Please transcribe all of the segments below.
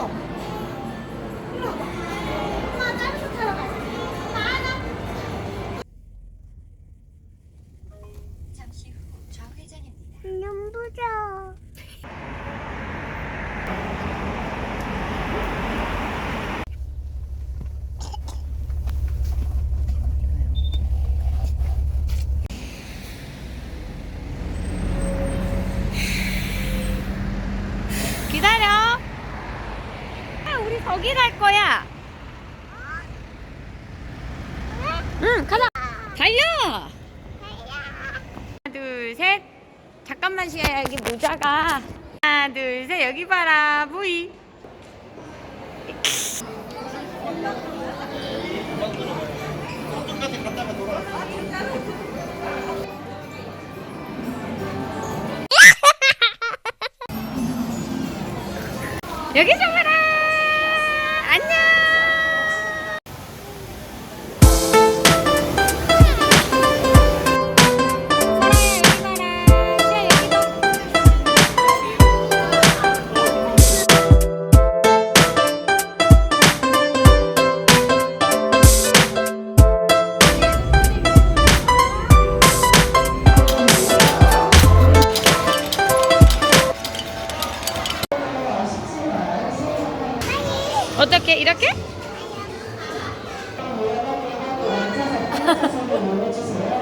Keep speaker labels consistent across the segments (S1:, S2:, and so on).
S1: 이거. 일로 와봐. 엄마 다른 거 타러 가자.
S2: 잠시 후 좌회전입니다.
S1: 눈부셔.
S3: 기다려. 아, 저기 갈 거야. 응, 가자. 달려. 하나, 둘, 셋. 잠깐만 쉬어야 여기 모자가. 하나, 둘, 셋. 여기 봐라. 부이. 여기 잡 어떻게 이렇게?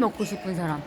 S3: 먹고 싶은 사람.